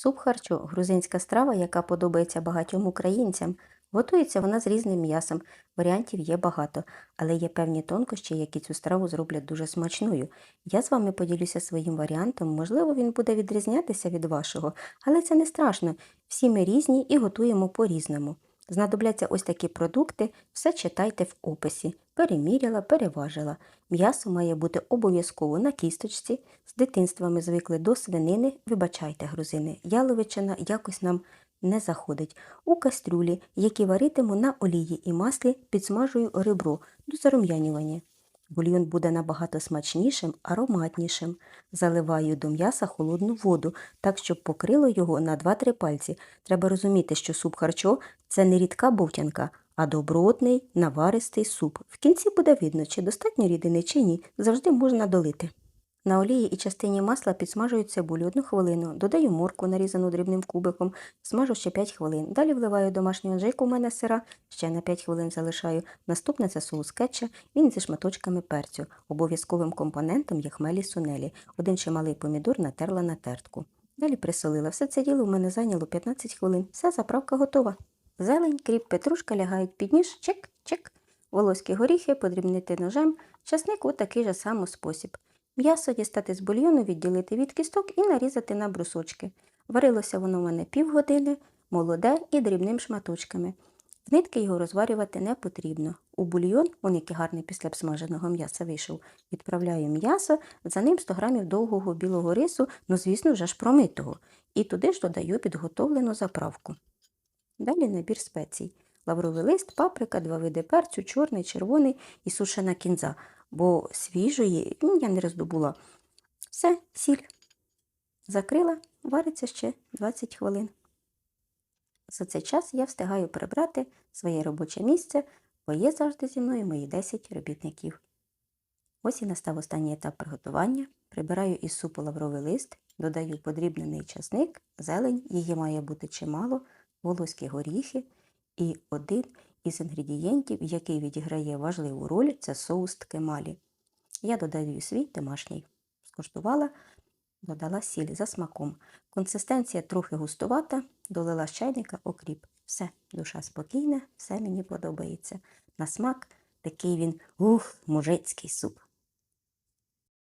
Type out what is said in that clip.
Суп харчо грузинська страва, яка подобається багатьом українцям. Готується вона з різним м'ясом. Варіантів є багато, але є певні тонкощі, які цю страву зроблять дуже смачною. Я з вами поділюся своїм варіантом. Можливо, він буде відрізнятися від вашого, але це не страшно. Всі ми різні і готуємо по-різному. Знадобляться ось такі продукти, все читайте в описі. Переміряла, переважила. М'ясо має бути обов'язково на кісточці. З дитинства ми звикли до свинини, вибачайте, грузини, яловичина якось нам не заходить. У кастрюлі, які варитиму на олії і маслі, підсмажую ребро до зарум'янювання. Бульйон буде набагато смачнішим, ароматнішим. Заливаю до м'яса холодну воду, так, щоб покрило його на 2-3 пальці. Треба розуміти, що суп харчо – це не рідка бовтянка, а добротний, наваристий суп. В кінці буде видно, чи достатньо рідини, чи ні. Завжди можна долити. На олії і частині масла підсмажую цибулю одну хвилину, додаю морку, нарізану дрібним кубиком, смажу ще 5 хвилин. Далі вливаю домашню аджику, у мене сира, ще на 5 хвилин залишаю. Наступне це соус кетча, він зі шматочками перцю. Обов'язковим компонентом є хмелі сунелі. Один чималий помідор натерла на тертку. Далі присолила. Все це діло у мене зайняло 15 хвилин. Все, заправка готова. Зелень, кріп, петрушка лягають під ніж, чик, чик. Волоські горіхи подрібнити ножем, часник у такий же самий спосіб. М'ясо дістати з бульйону, відділити від кісток і нарізати на брусочки. Варилося воно в мене півгодини, молоде і дрібним шматочками. В нитки його розварювати не потрібно. У бульйон, он який гарний після обсмаженого м'яса вийшов, відправляю м'ясо, за ним 100 грамів довгого білого рису, ну звісно вже ж промитого, і туди ж додаю підготовлену заправку. Далі набір спецій. Лавровий лист, паприка, два види перцю, чорний, червоний і сушена кінза, бо свіжої ну, я не роздобула. Все, сіль. Закрила, вариться ще 20 хвилин. За цей час я встигаю прибрати своє робоче місце, бо є завжди зі мною мої 10 робітників. Ось і настав останній етап приготування. Прибираю із супу лавровий лист, додаю подрібнений часник, зелень, її має бути чимало, волоські горіхи і один із інгредієнтів, який відіграє важливу роль, це соус ткемалі. Я додаю свій домашній. Скуштувала, додала сіль за смаком. Консистенція трохи густувата, долила з чайника окріп. Все, душа спокійна, все мені подобається. На смак такий він ух, мужицький суп.